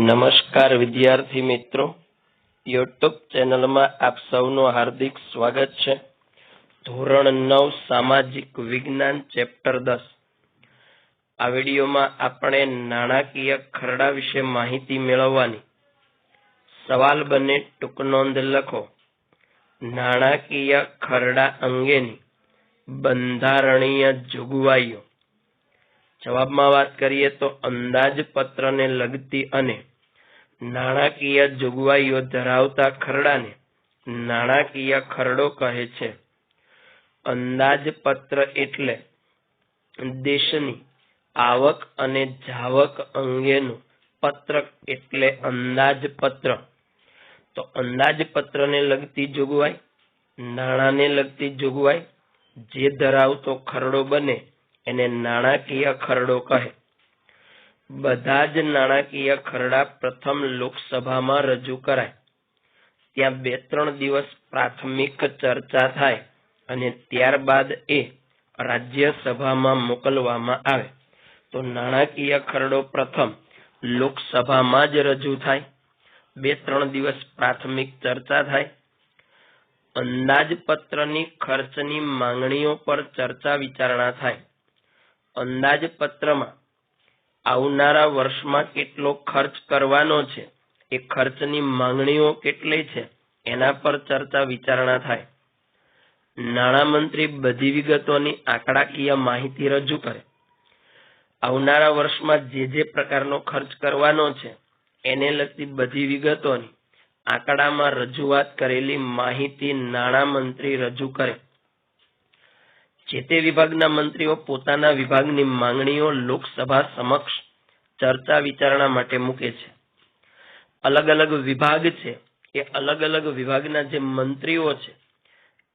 નમસ્કાર વિદ્યાર્થી મિત્રો. યુટ્યુબ ચેનલમાં આપ સૌનું હાર્દિક સ્વાગત છે. ધોરણ નવ, સામાજિક વિજ્ઞાન, ચેપ્ટર દસ. આ વિડીયોમાં આપણે નાણાકીય ખરડા વિશે માહિતી મેળવવાની. સવાલ બને ટૂંક નોંધ લખો. નાણાકીય ખરડા અંગેની બંધારણીય જોગવાઈઓ. જવાબમાં વાત કરીએ તો અંદાજપત્રને લગતી અને નાણાકીય જોગવાઈઓ ધરાવતા ખરડાને નાણાકીય ખરડો કહે છે. અંદાજપત્ર એટલે દેશની આવક અને જાવક અંગેનું પત્રક એટલે અંદાજપત્ર. તો અંદાજપત્રને લગતી જોગવાઈ, નાણાંને લગતી જોગવાઈ, જે ધરાવતો ખરડો બને એને નાણાકીય ખરડો કહે. બધા જ નાણાકીય ખરડા પ્રથમ લોકસભામાં રજૂ કરાય. ત્યાં બે ત્રણ દિવસ પ્રાથમિક ચર્ચા થાય અને ત્યારબાદ એ રાજ્યસભામાં મોકલવામાં આવે. તો નાણાકીય ખરડો પ્રથમ લોકસભામાં જ રજૂ થાય. બે ત્રણ દિવસ પ્રાથમિક ચર્ચા થાય. અંદાજપત્રની ખર્ચની માંગણીઓ પર ચર્ચા વિચારણા થાય. અંદાજપત્રમાં આવનારા વર્ષમાં કેટલો ખર્ચ કરવાનો છે, એ ખર્ચની માંગણીઓ કેટલી છે, એના પર ચર્ચા વિચારણા થાય. નાણામંત્રી બધી વિગતોની આંકડાકીય માહિતી રજૂ કરે. આવનારા વર્ષમાં જે જે પ્રકારનો ખર્ચ કરવાનો છે, એને લગતી બધી વિગતોની આંકડામાં રજૂઆત કરેલી માહિતી નાણામંત્રી રજૂ કરે. જે તે વિભાગના મંત્રીઓ પોતાના વિભાગની માંગણીઓ લોકસભા સમક્ષ ચર્ચા વિચારણા માટે મૂકે છે. અલગ અલગ વિભાગ છે એ અલગ અલગ વિભાગના જે મંત્રીઓ છે,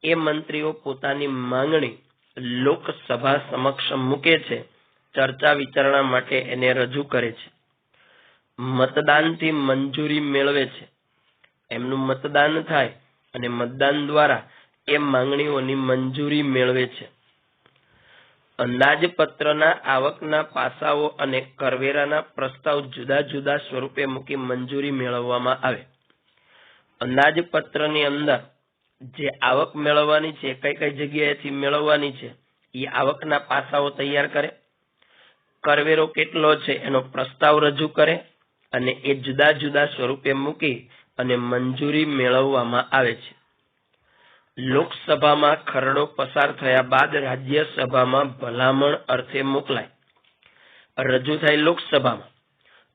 એ મંત્રીઓ પોતાની માંગણી લોકસભા સમક્ષ મૂકે છે, ચર્ચા વિચારણા માટે એને રજૂ કરે છે. મતદાનથી મંજૂરી મેળવે છે. એમનું મતદાન થાય અને મતદાન દ્વારા એ માંગણીઓની મંજૂરી મેળવે છે. અંદાજપત્રના આવકના પાસાઓ અને કરવેરાના પ્રસ્તાવ જુદા જુદા સ્વરૂપે મૂકી મંજૂરી મેળવવામાં આવે. અંદાજપત્રની અંદર જે આવક મેળવવાની છે, કઈ કઈ જગ્યાએથી મેળવવાની છે, એ આવકના પાસાઓ તૈયાર કરે. કરવેરો કેટલો છે, એનો પ્રસ્તાવ રજૂ કરે અને એ જુદા જુદા સ્વરૂપે મૂકી અને મંજૂરી મેળવવામાં આવે છે. લોકસભામાં ખરડો પસાર થયા બાદ રાજ્યસભામાં ભલામણ અર્થે મોકલાય. રજૂ થાય લોકસભામાં.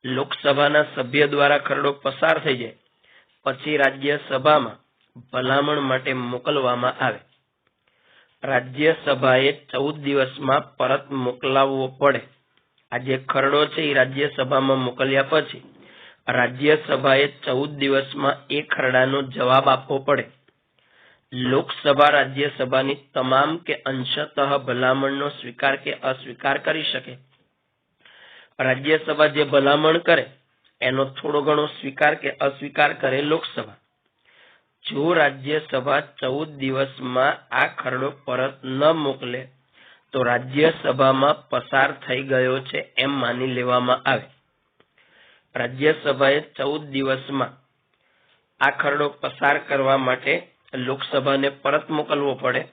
લોકસભાના સભ્ય દ્વારા ખરડો પસાર થઈ જાય. પછી રાજ્યસભામાં ભલામણ માટે મોકલવામાં આવે. રાજ્યસભાએ ચૌદ દિવસમાં પરત મોકલાવવો પડે. આ જે ખરડો છે એ રાજ્યસભામાં મોકલ્યા પછી રાજ્યસભાએ ચૌદ દિવસમાં એ ખરડાનો જવાબ આપવો પડે. લોકસભા, રાજ્યસભાની તમામ કે અંશતઃ ભલામણનો સ્વીકાર કે અસ્વીકાર કરી શકે. રાજ્યસભા જે ભલામણ કરે, એનો થોડો ઘણો સ્વીકાર કે અસ્વીકાર કરે લોકસભા. જો રાજ્યસભા ચૌદ દિવસમાં આ ખરડો પરત ન મોકલે, તો રાજ્યસભામાં પસાર થઈ ગયો છે એમ માની લેવામાં આવે. રાજ્યસભાએ ચૌદ દિવસમાં આ ખરડો પસાર કરવા માટે લોકસભાને પરત મોકલવો પડે.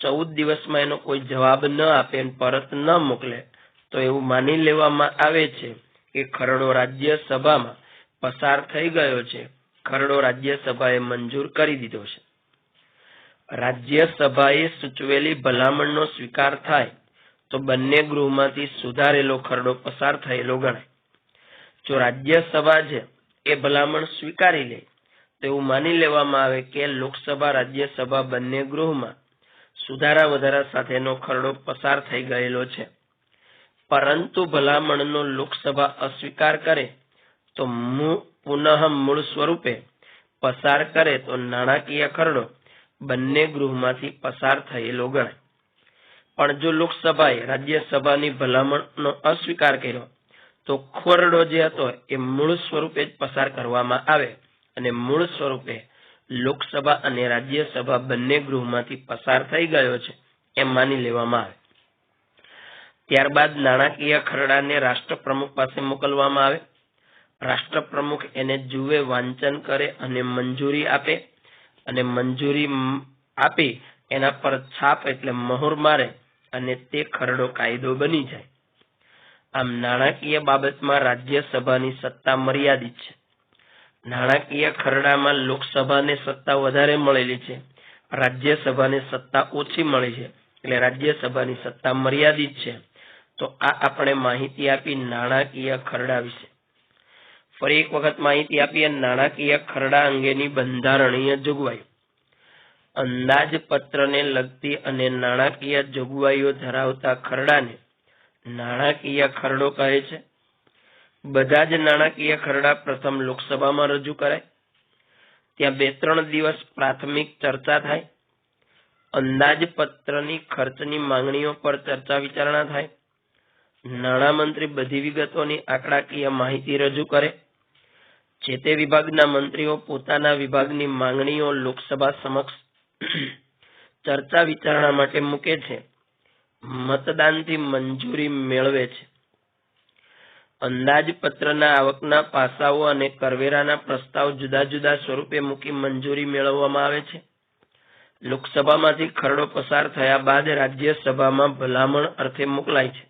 ચૌદ દિવસમાં એનો કોઈ જવાબ ન આપે પરત ન મોકલે, તો એવું માની લેવામાં આવે છે કે ખરડો રાજ્યસભામાં પસાર થઈ ગયો છે. ખરડો રાજ્યસભાએ મંજૂર કરી દીધો છે. રાજ્યસભાએ સૂચવેલી ભલામણનો સ્વીકાર થાય, તો બંને ગૃહમાંથી સુધારેલો ખરડો પસાર થયેલો ગણાય. જો રાજ્યસભા છે, એ ભલામણ સ્વીકારી લે તો એવું માની લેવામાં આવે કે લોકસભા, રાજ્યસભા બંને ગૃહમાં સુધારા વધારા સાથેનો ખરડો પસાર થઈ ગયેલો છે. પરંતુ ભલામણનો લોકસભા અસ્વીકાર કરે તો પુનઃ મૂળ સ્વરૂપે પસાર કરે તો નાણાકીય ખરડો બંને ગૃહમાંથી પસાર થયેલો ગણાય. પણ જો લોકસભાએ રાજ્યસભાની ભલામણનો અસ્વીકાર કર્યો, તો ખરડો જે હતો એ મૂળ સ્વરૂપે જ પસાર કરવામાં આવે. અને મૂળ સ્વરૂપે લોકસભા અને રાજ્યસભા બંને ગૃહમાંથી પસાર થઈ ગયો છે એમ માની લેવામાં આવે. ત્યારબાદ નાણાકીય ખરડાને રાષ્ટ્રપ્રમુખ પાસે મોકલવામાં આવે. રાષ્ટ્રપ્રમુખ એને જુએ, વાંચન કરે અને મંજૂરી આપે અને મંજૂરી આપી એના પર છાપ એટલે મહોર મારે અને તે ખરડો કાયદો બની જાય. આમ નાણાકીય બાબતમાં રાજ્યસભાની સત્તા મર્યાદિત છે. નાણાકીય ખરડામાં લોકસભાને સત્તા વધારે મળેલી છે. રાજ્યસભાને સત્તા ઓછી મળી છે. એટલે રાજ્યસભાની સત્તા મર્યાદિત છે. તો આ આપણે માહિતી આપી નાણાકીય ખરડા વિશે. ફરી એક વખત માહિતી આપીએ નાણાકીય ખરડા અંગેની બંધારણીય જોગવાઈ. અંદાજપત્રને લગતી અને નાણાકીય જોગવાઈઓ ધરાવતા ખરડાને નાણાકીય ખરડો કહે છે. બધા જ નાણાકીય ખરડા પ્રથમ લોકસભામાં રજૂ કરાય. ત્યાં બે ત્રણ દિવસ પ્રાથમિક ચર્ચા થાય. અંદાજપત્રની ખર્ચની માંગણીઓ પર ચર્ચા વિચારણા થાય. નાણામંત્રી બધી વિગતોની આંકડાકીય માહિતી રજૂ કરે. જે તે વિભાગના મંત્રીઓ પોતાના વિભાગની માંગણીઓ લોકસભા સમક્ષ ચર્ચા વિચારણા માટે મૂકે છે. મતદાનથી મંજૂરી મેળવે છે. અંદાજપત્રના આવકના પાસાઓ અને કરવેરાના પ્રસ્તાવ જુદા જુદા સ્વરૂપે મૂકી મંજૂરી મેળવવામાં આવે છે. લોકસભામાંથી ખરડો પસાર થયા બાદ રાજ્યસભામાં ભલામણ અર્થે મોકલાય છે.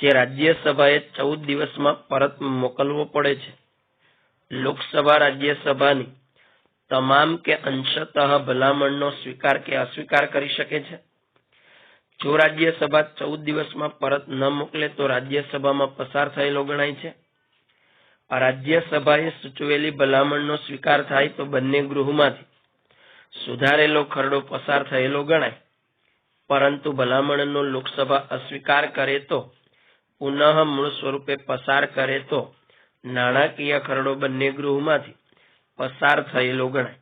જે રાજ્યસભાએ ચૌદ દિવસમાં પરત મોકલવો પડે છે. લોકસભા રાજ્યસભાની તમામ કે અંશતઃ ભલામણનો સ્વીકાર કે અસ્વીકાર કરી શકે છે. જો રાજ્યસભા ચૌદ દિવસમાં પરત ન મોકલે, તો રાજ્યસભામાં પસાર થયેલો ગણાય છે. રાજ્યસભાએ સૂચવેલી ભલામણનો સ્વીકાર થાય તો બંને ગૃહમાંથી સુધારેલો ખરડો પસાર થયેલો ગણાય. પરંતુ ભલામણનો લોકસભા અસ્વીકાર કરે તો, પુનઃ મૂળ સ્વરૂપે પસાર કરે તો, નાણાકીય ખરડો બંને ગૃહમાંથી પસાર થયેલો ગણાય.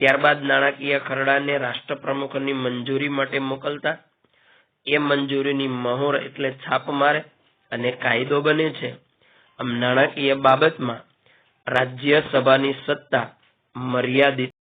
ત્યારબાદ નાણાકીય ખરડાને રાષ્ટ્રપ્રમુખની મંજૂરી માટે મોકલતા. એ મંજૂરીની મહોર એટલે છાપ મારે અને કાયદો બને છે. આમ નાણાકીય બાબતમાં રાજ્યસભાની સત્તા મર્યાદિત